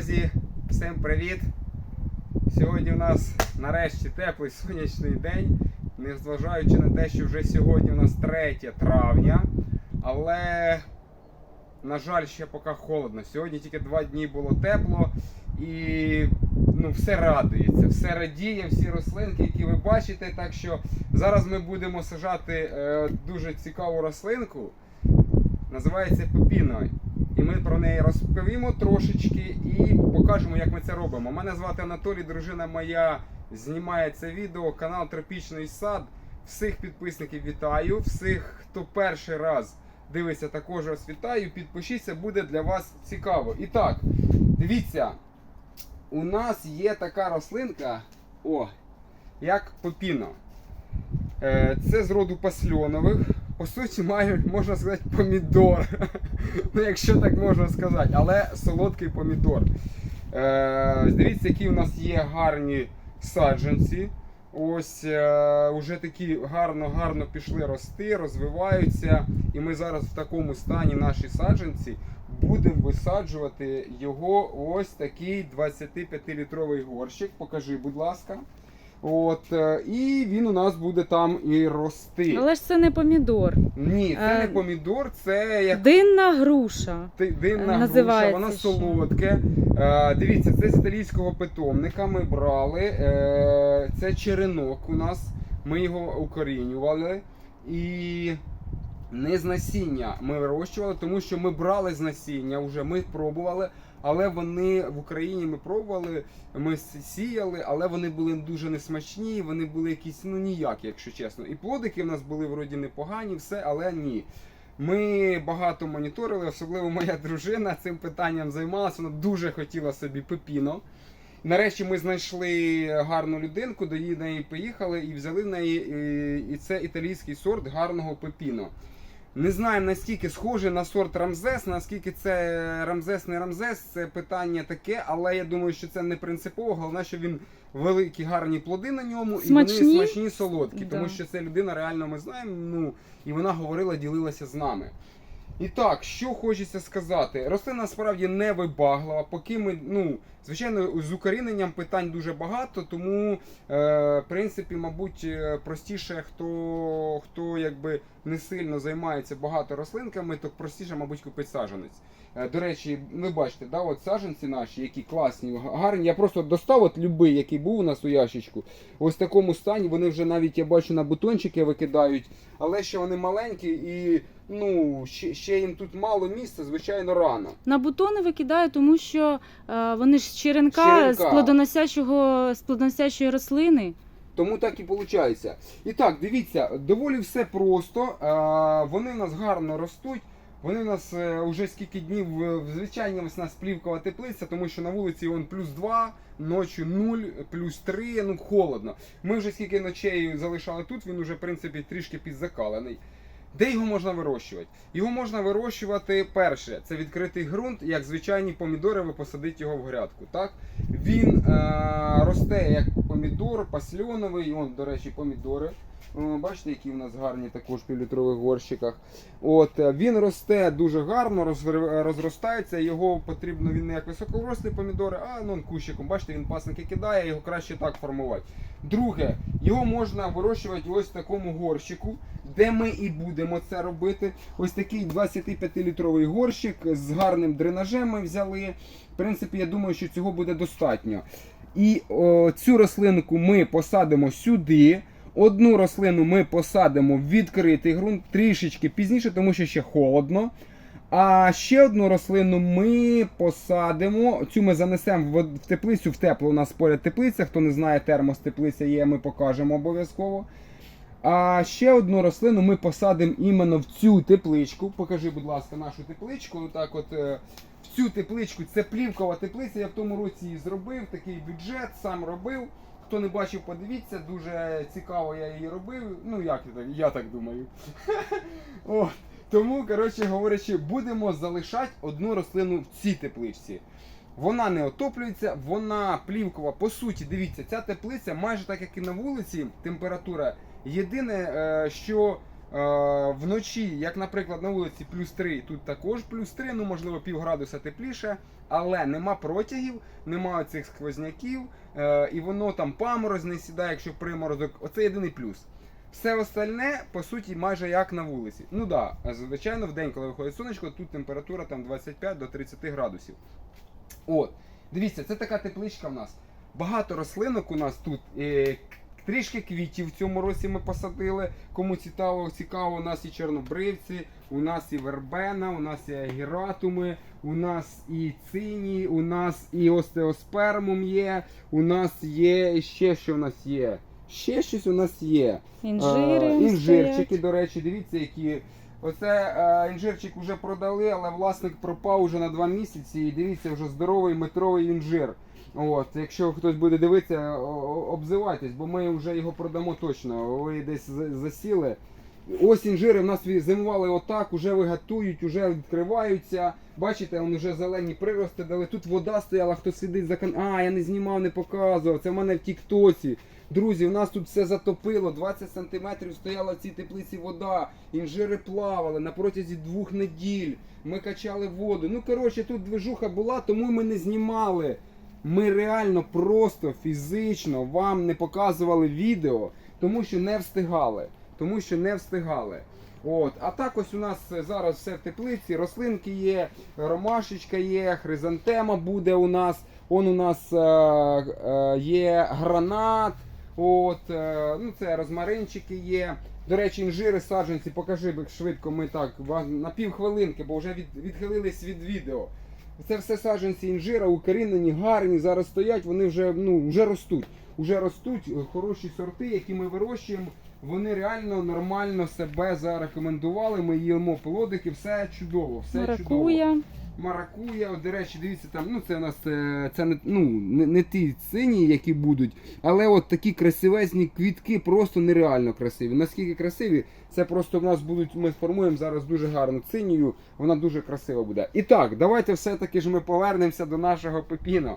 Друзі, всім привіт! Сьогодні у нас нарешті теплий сонячний день, незважаючи на те, що вже сьогодні у нас 3 травня, але, на жаль, ще поки холодно. Сьогодні тільки два дні було тепло і ну, все радується, все радіє, всі рослинки, які ви бачите. Так що зараз ми будемо сажати е, дуже цікаву рослинку. Називається пепіно. І ми про неї розповімо трошечки і покажемо, як ми це робимо. Мене звати Анатолій, дружина моя знімає це відео, канал Тропічний сад. Всіх підписників вітаю, всіх, хто перший раз дивиться, також вас вітаю. Підпишіться, буде для вас цікаво. І так, дивіться, у нас є така рослинка, о, як пепіно. Е, Це з роду пасльонових. По суті, має, можна сказати, помідор. ну, якщо так можна сказати, але солодкий помідор. Е, дивіться, які у нас є гарні саджанці. Ось е, уже такі гарно-гарно пішли рости, розвиваються. І ми зараз в такому стані наші саджанці будемо висаджувати його ось такий 25-літровий горщик. Покажи, будь ласка. От, е, і він у нас буде там і рости. Але ж це не помідор. Ні, це не Е, помідор, це як Динна груша. динна груша, вона солодке. Е, дивіться, це з італійського питомника ми брали. Це черенок у нас. Ми його укорінювали. І не з насіння ми вирощували, тому що ми брали з насіння вже, ми пробували. Але вони в Україні ми пробували, ми сіяли, але вони були дуже несмачні, вони були якісь ну ніякі, якщо чесно. І плодики в нас були вроді непогані, все, але ні. Ми багато моніторили, особливо моя дружина цим питанням займалася. Вона дуже хотіла собі пепіно. Нарешті ми знайшли гарну людинку, до її неї поїхали і взяли в неї. І, і це італійський сорт гарного пепіно. Не знаємо наскільки схоже на сорт Рамзес, наскільки це Рамзес не Рамзес, це питання таке, але я думаю, що це не принципово. Головне, що він великі гарні плоди на ньому, і вони смачні, солодкі, Да. тому що це людина реально ми знаємо. Ну і вона говорила, ділилася з нами. І так, що хочеться сказати, рослина справді не вибаглива, поки ми, ну, звичайно, з укоріненням питань дуже багато, тому, е, в принципі, мабуть, е, простіше, хто, хто якби не сильно займається багато рослинками, то простіше, мабуть, купить саджанець. Е, До речі, ви бачите, да, от саджанці наші, які класні, гарні. Я просто достав от любий, який був у нас у ящичку. Ось в такому стані вони вже навіть я бачу на бутончики викидають, але ще вони маленькі і ну ще, ще їм тут мало місця, звичайно, рано. На бутони викидаю, тому що е, вони ж з черенка, Черенка. з плодоносячого з плодоносячої рослини. Тому так і виходить. І так, дивіться, доволі все просто. Е, Вони в нас гарно ростуть. Вони нас е, вже скільки днів е, в нас плівкова теплиця, тому що на вулиці он плюс 2, ночі 0, плюс 3, ну холодно. Ми вже скільки ночей залишали тут, він вже в принципі трішки підзакалений. Де його можна вирощувати? Його можна вирощувати перше, це відкритий ґрунт, як звичайні помідори, ви посадите його в грядку. Так? Він е, росте як помідор, пасльоновий, он, до речі, помідори. О, Бачите, які в нас гарні також півлітрових горщиках. От, е, він росте дуже гарно, розростається. Його потрібно, він не як високорослі помідори, а ну, кущиком. Бачите, він пасники кидає, його краще так формувати. Друге, його можна вирощувати ось в такому горщику, де ми і будемо це робити. Ось такий 25-літровий горщик з гарним дренажем ми взяли. В принципі, я думаю, що цього буде достатньо. І о, цю рослинку ми посадимо сюди. Одну рослину ми посадимо в відкритий ґрунт трішечки пізніше, тому що ще холодно. А ще одну рослину ми посадимо. Цю ми занесемо в, теплицю в тепло. У нас поряд теплиця. Хто не знає, термос теплиця є, ми покажемо обов'язково. А ще одну рослину ми посадимо іменно в цю тепличку. Покажи, будь ласка, нашу тепличку. Отак от е, в цю тепличку. Це плівкова теплиця. Я в тому році її зробив. Такий бюджет, сам робив. Хто не бачив, подивіться, дуже цікаво я її робив. Ну як я так, я так думаю. Тому, коротше говорячи, будемо залишати одну рослину в цій тепличці. Вона не отоплюється, вона плівкова. По суті, дивіться, ця теплиця майже так як і на вулиці, температура. Єдине, е, що вночі, як, наприклад, на вулиці плюс 3, тут також плюс 3, ну можливо пів градуса тепліше, але нема протягів, нема цих сквозняків, е, і воно там памороз не сідає, якщо приморозок. Оце єдиний плюс. Все остальне, по суті, майже як на вулиці. Ну так, да, звичайно, в день, коли виходить сонечко, тут температура там 25 до 30 градусів. От, дивіться, це така тепличка в нас. Багато рослинок у нас тут. Трішки квітів в цьому році ми посадили. Кому цікаво, цікаво, у нас і чорнобривці, у нас і вербена, у нас і агіратуми, у нас і цині, у нас і остеоспермум є, у нас є ще що у нас є. Ще щось у нас є. Інжири. А, інжирчики, стоять. до речі, дивіться, які. Оце е, інжирчик вже продали, але власник пропав уже на два місяці. І дивіться, вже здоровий метровий інжир. От, якщо хтось буде дивитися, обзивайтесь, бо ми вже його продамо точно. Ви десь засіли. Ось інжири в нас зимували отак, уже вигатують, уже відкриваються. Бачите, вони вже зелені прирости дали. Тут вода стояла, хто сидить за кан. А, я не знімав, не показував. Це в мене в Тіктоці. Друзі, у нас тут все затопило. 20 сантиметрів стояла в цій теплиці вода. Інжири плавали на протязі двох неділь. Ми качали воду. Ну коротше, тут движуха була, тому ми не знімали. Ми реально просто фізично вам не показували відео, тому що не встигали. Тому що не встигали. От, а так ось у нас зараз все в теплиці, рослинки є, ромашечка є, хризантема буде у нас. Он у нас е, е, є гранат, от, е, ну це розмаринчики є. До речі, інжири, саджанці, покажи швидко, ми так на півхвилинки, бо вже від, відхилились від відео. Це все саджанці інжира, укорінені, гарні, зараз стоять, вони вже, ну, вже ростуть. Уже ростуть е, хороші сорти, які ми вирощуємо. Вони реально нормально себе зарекомендували. Ми їмо плодики, все чудово, все чудово. Маракуя. Маракуя, до речі, дивіться, там, ну це у нас е, це не, ну, не, не ті сині, які будуть, але от такі красивезні квітки, просто нереально красиві. Наскільки красиві, це просто в нас будуть, ми сформуємо зараз дуже гарну цинію, вона дуже красива буде. І так, давайте все-таки ж ми повернемося до нашого пепіно.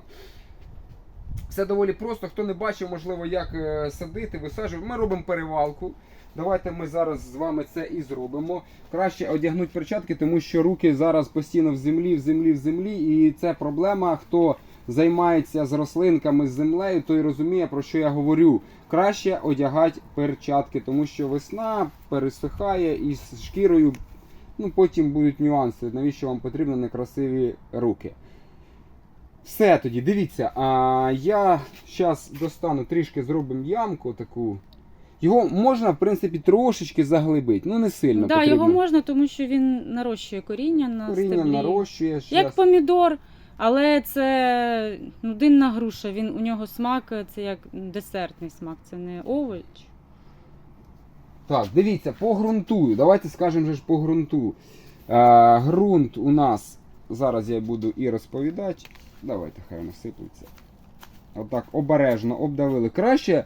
Все доволі просто. Хто не бачив, можливо, як е, садити, висаджувати. Ми робимо перевалку. Давайте ми зараз з вами це і зробимо. Краще одягнути перчатки, тому що руки зараз постійно в землі, в землі, в землі. І це проблема. Хто займається з рослинками, з землею, той розуміє, про що я говорю. Краще одягати перчатки, тому що весна пересихає і з шкірою. Ну, потім будуть нюанси, навіщо вам потрібні некрасиві руки. Все тоді, дивіться, а я зараз достану трішки зробимо ямку таку. Його можна, в принципі, трошечки заглибити, ну не сильно. Да, його можна, тому що він нарощує коріння на Коріння стеблі. нарощує. Як щас. помідор, але це ну, динна груша. Він у нього смак, це як десертний смак, це не овоч. Так, дивіться, по ґрунту. Давайте скажемо же ж по ґрунту. Е, ґрунт у нас, зараз я буду і розповідати. Давайте хай воно сиплеться. Отак, обережно обдавили. Краще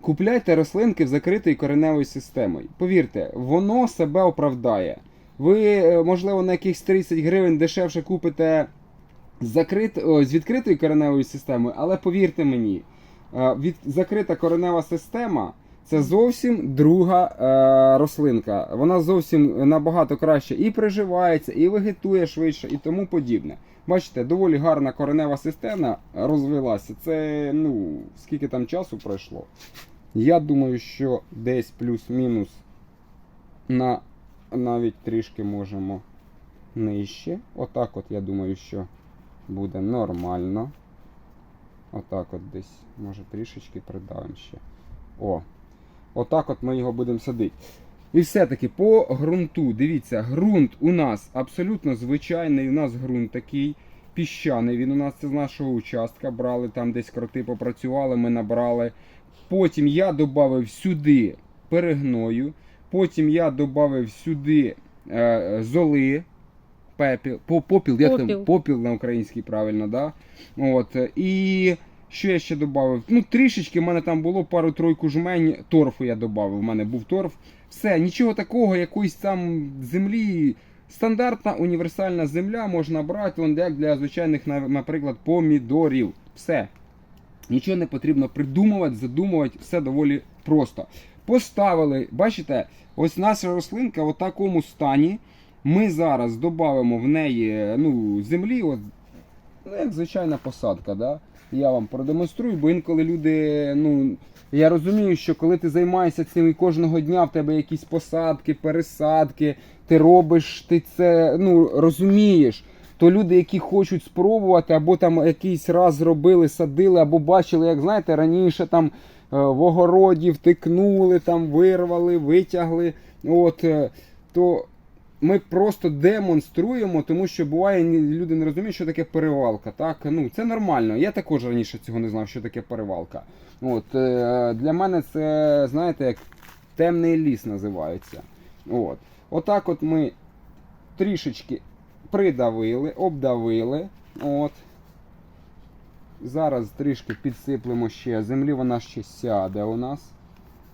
купляйте рослинки в закритої кореневою системою. Повірте, воно себе оправдає. Ви, е, можливо, на якихось 30 гривень дешевше купите закрит... з відкритою кореневою системою, але повірте мені, е, від... закрита коренева система це зовсім друга е, рослинка. Вона зовсім набагато краще і приживається, і вегетує швидше, і тому подібне. Бачите, доволі гарна коренева система розвилася. Це ну, скільки там часу пройшло. Я думаю, що десь плюс-мінус на навіть трішки можемо нижче. Отак от я думаю, що буде нормально. Отак от десь, може трішечки придавимо ще. О, отак от ми його будемо садити. І все-таки по ґрунту. Дивіться, ґрунт у нас абсолютно звичайний. У нас ґрунт такий піщаний. Він у нас це з нашого участка. Брали там десь кроти попрацювали, ми набрали. Потім я додав сюди перегною. Потім я додав сюди е, золи. Пепіл, по- попіл, як там Попіл. попіл на українській, правильно, да? От. І що я ще додав? Ну, трішечки в мене там було пару-тройку жмень, торфу я додав. У мене був торф. Все, нічого такого, якоїсь там землі. Стандартна універсальна земля можна брати, он як для звичайних, наприклад, помідорів. Все. Нічого не потрібно придумувати, задумувати, все доволі просто. Поставили, бачите, ось наша рослинка в такому стані. Ми зараз додамо в неї ну, землі, от, ну, як звичайна посадка. Да? Я вам продемонструю, бо інколи люди, ну, я розумію, що коли ти займаєшся цим і кожного дня в тебе якісь посадки, пересадки, ти робиш, ти це ну, розумієш. То люди, які хочуть спробувати, або там якийсь раз зробили, садили, або бачили, як знаєте, раніше там е, в огороді втикнули, там вирвали, витягли. От, е, то ми просто демонструємо, тому що буває, люди не розуміють, що таке перевалка. Так? Ну, це нормально. Я також раніше цього не знав, що таке перевалка. От, е, для мене це, знаєте, як темний ліс називається. От. Отак от ми трішечки придавили, обдавили. От. Зараз трішки підсиплемо ще землі, вона ще сяде у нас.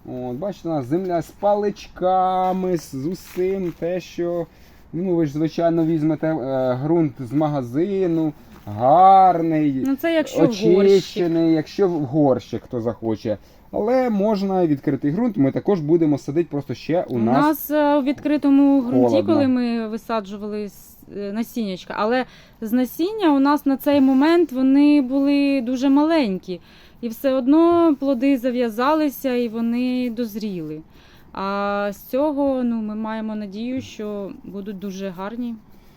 От, бачите, у нас земля з паличками, з усім те, що. Ну, ви ж, звичайно, візьмете е, ґрунт з магазину, гарний, Ну це якщо в очищений, якщо в горщик хто захоче. Але можна відкритий ґрунт, ми також будемо садити просто ще у, нас. У нас. нас е, у відкритому ґрунті, холодно. коли ми висаджували е, насіннячка, але з насіння у нас на цей момент вони були дуже маленькі. І все одно плоди зав'язалися і вони дозріли. А з цього ну, ми маємо надію, що будуть дуже гарні.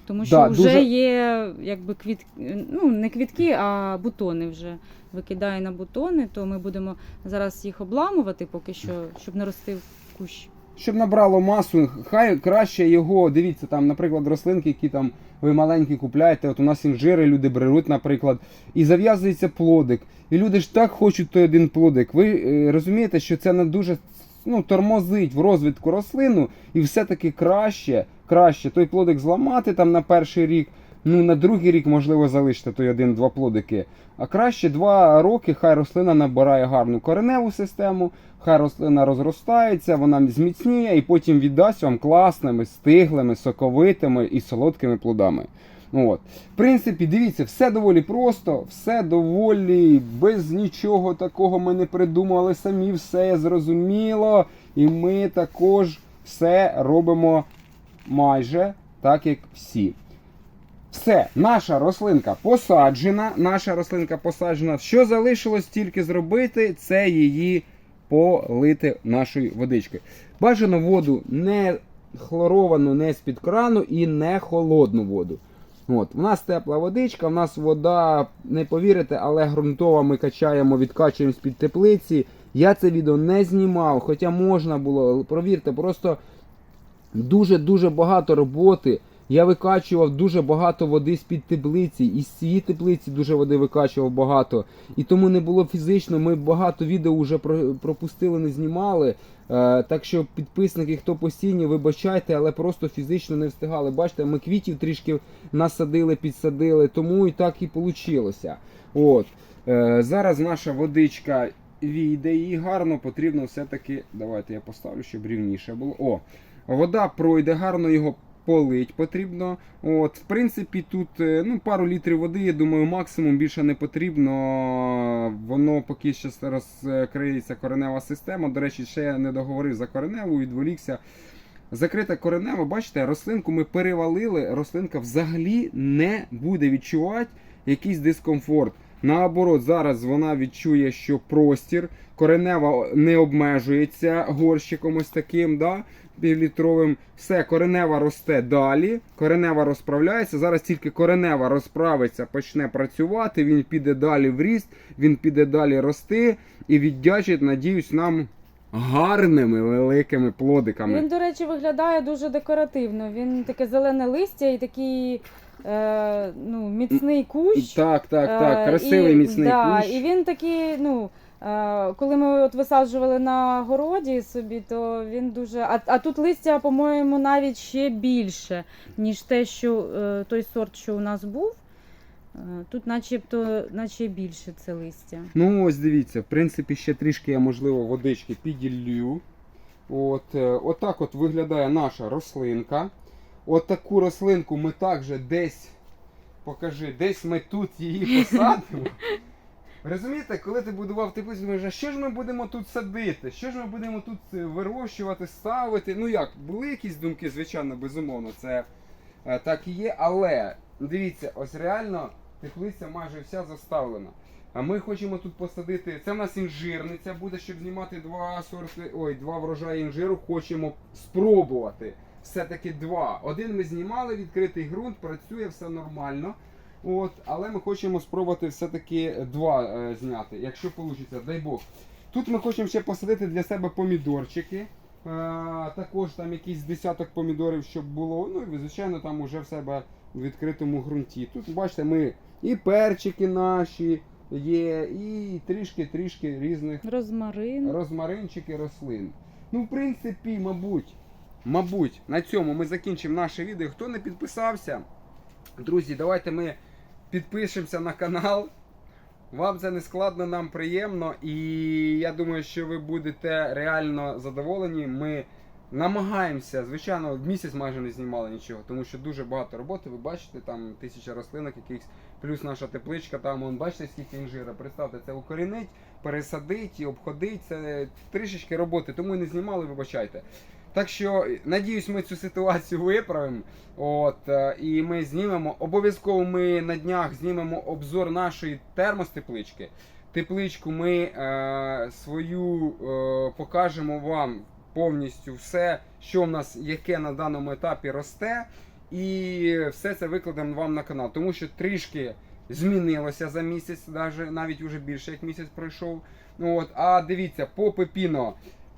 Тому що Да, вже дуже- є якби квіт... ну не квітки, а бутони вже викидає на бутони, то ми будемо зараз їх обламувати поки що, щоб не рости в кущ. Щоб набрало масу, хай краще його, дивіться, там, наприклад, рослинки, які там ви маленькі купляєте. От у нас інжири люди беруть, наприклад, і зав'язується плодик. І люди ж так хочуть той один плодик. Ви е, розумієте, що це не дуже ну, тормозить в розвитку рослину, і все-таки краще, краще той плодик зламати там на перший рік. Ну, на другий рік, можливо, залишити той один-два плодики. А краще два роки хай рослина набирає гарну кореневу систему, хай рослина розростається, вона зміцніє і потім віддасть вам класними, стиглими, соковитими і солодкими плодами. От. В принципі, дивіться, все доволі просто, все доволі без нічого такого ми не придумали самі, все зрозуміло. І ми також все робимо майже так, як всі. Все, наша рослинка посаджена. Наша рослинка посаджена. Що залишилось тільки зробити, це її полити нашою водичкою. Бажано воду не хлоровану, не з-під крану і не холодну воду. От, у нас тепла водичка, у нас вода, не повірите, але ґрунтова ми качаємо, відкачуємо з-під теплиці. Я це відео не знімав, хоча можна було, провірте, просто дуже-дуже багато роботи. Я викачував дуже багато води з-під теплиці, і з цієї теплиці дуже води викачував багато. І тому не було фізично. Ми багато відео вже пропустили, не знімали. Е, так що підписники, хто постійні, вибачайте, але просто фізично не встигали. Бачите, ми квітів трішки насадили, підсадили, тому і так і вийшло. От. Е, зараз наша водичка війде, її гарно потрібно все-таки. Давайте я поставлю, щоб рівніше було. О, вода пройде, гарно його полить потрібно. От, в принципі, тут е, ну, пару літрів води, я думаю, максимум більше не потрібно. Воно поки що розкриється коренева система. До речі, ще я не договорив за кореневу, відволікся. Закрита коренева, бачите, рослинку ми перевалили, рослинка взагалі не буде відчувати якийсь дискомфорт. Наоборот, зараз вона відчує, що простір, коренева не обмежується горщиком ось таким, да, півлітровим. Все, коренева росте далі, коренева розправляється. Зараз тільки коренева розправиться, почне працювати, він піде далі в ріст, він піде далі рости і віддячить, надіюсь, нам гарними великими плодиками. Він, до речі, виглядає дуже декоративно. Він таке зелене листя і такий е, ну, міцний кущ. Так, так, так, Е, красивий і, міцний да, кущ. І він такий, ну. е, Коли ми от висаджували на городі собі, то він дуже. А, а тут листя, по-моєму, навіть ще більше, ніж те, що е, той сорт, що у нас був. Тут начебто, наче більше це листя. Ну ось дивіться, в принципі, ще трішки я, можливо, водички піділлю. От, отак от виглядає наша рослинка. От рослинку ми також десь, покажи, десь ми тут її посадимо. Розумієте, коли ти будував теплицю, думаєш, а що ж ми будемо тут садити? Що ж ми будемо тут е, вирощувати, ставити? Ну як, були якісь думки, звичайно, безумовно, це е, так і є, але дивіться, ось реально теплиця майже вся заставлена. А ми хочемо тут посадити. Це в нас інжирниця буде, щоб знімати два сорти, ой, два врожаї інжиру. Хочемо спробувати. Все-таки два. Один ми знімали, відкритий ґрунт, працює, все нормально. От, але ми хочемо спробувати все-таки два е, зняти, якщо вийде, дай Бог. Тут ми хочемо ще посадити для себе помідорчики. Е, також там якийсь десяток помідорів, щоб було. Ну і звичайно, там уже в себе в відкритому ґрунті. Тут бачите, ми і перчики наші є, і трішки-трішки різних Розмарин. розмаринчики рослин. Ну, в принципі, мабуть, мабуть, на цьому ми закінчимо наше відео. Хто не підписався, друзі, давайте ми підпишемося на канал. Вам це не складно, нам приємно. І я думаю, що ви будете реально задоволені. Ми намагаємося, звичайно, в місяць майже не знімали нічого, тому що дуже багато роботи. Ви бачите, там тисяча рослинок якихось, плюс наша тепличка, там вон, бачите, скільки інжира. Представте, це укорінить, пересадить і обходить. Це трішечки роботи, тому і не знімали, вибачайте. Так що, надіюсь, ми цю ситуацію виправимо. От, е, і ми знімемо. Обов'язково ми на днях знімемо обзор нашої термостеплички. Тепличку ми е, свою е, покажемо вам повністю все, що в нас яке на даному етапі росте. І все це викладемо вам на канал. Тому що трішки змінилося за місяць, навіть, уже більше як місяць пройшов. От, а дивіться, по пепіно.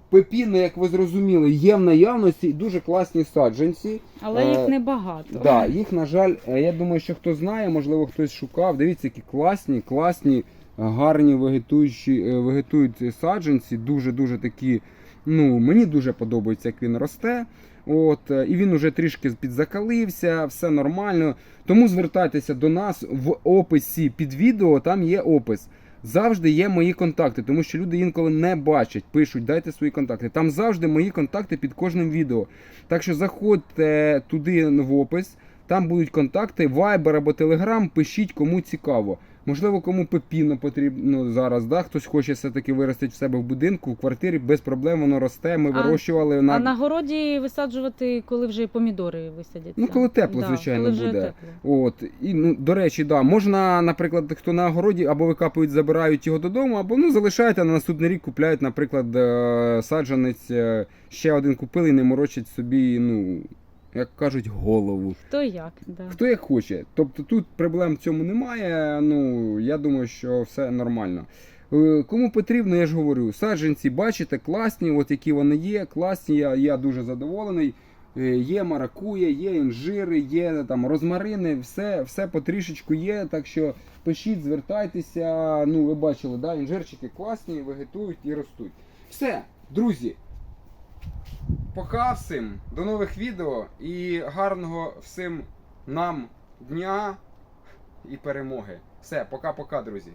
Пепіно, як ви зрозуміли, є в наявності і дуже класні саджанці. Але Е, їх небагато. Да, їх, на жаль, е, я думаю, що хто знає, можливо, хтось шукав. Дивіться, які класні, класні, гарні вегетуючі, е, вегетують саджанці. Дуже-дуже такі. Ну, мені дуже подобається, як він росте. От, е, і він уже трішки підзакалився, все нормально. Тому звертайтеся до нас в описі під відео, там є опис. Завжди є мої контакти, тому що люди інколи не бачать, пишуть, дайте свої контакти. Там завжди мої контакти під кожним відео. Так що заходьте туди в опис, там будуть контакти, Viber або Telegram, пишіть кому цікаво. Можливо, кому пепіно потрібно зараз, да? хтось хоче все-таки виростити в себе в будинку, в квартирі, без проблем воно росте. Ми А- вирощували на. А на городі висаджувати, коли вже помідори висадяться. Ну, коли тепло, Да, звичайно, коли вже буде. тепло. От і ну до речі, да, можна, наприклад, хто на огороді або викапують, забирають його додому, або ну залишають, а на наступний рік купляють, наприклад, е, саджанець, е, ще один купили і не морочать собі, ну як кажуть, голову. Хто як, да. Хто як хоче. Тобто тут проблем в цьому немає. Ну я думаю, що все нормально. Е, Кому потрібно, я ж говорю, саджанці, бачите, класні, от які вони є, класні, я, я дуже задоволений. Е, Є маракуя, є інжири, є там розмарини, все, все потрішечку є. Так що пишіть, звертайтеся. Ну, ви бачили, да, інжирчики класні, вегетують і ростуть. Все, друзі. Пока всім, до нових відео і гарного всім нам дня і перемоги. Все, пока-пока, друзі.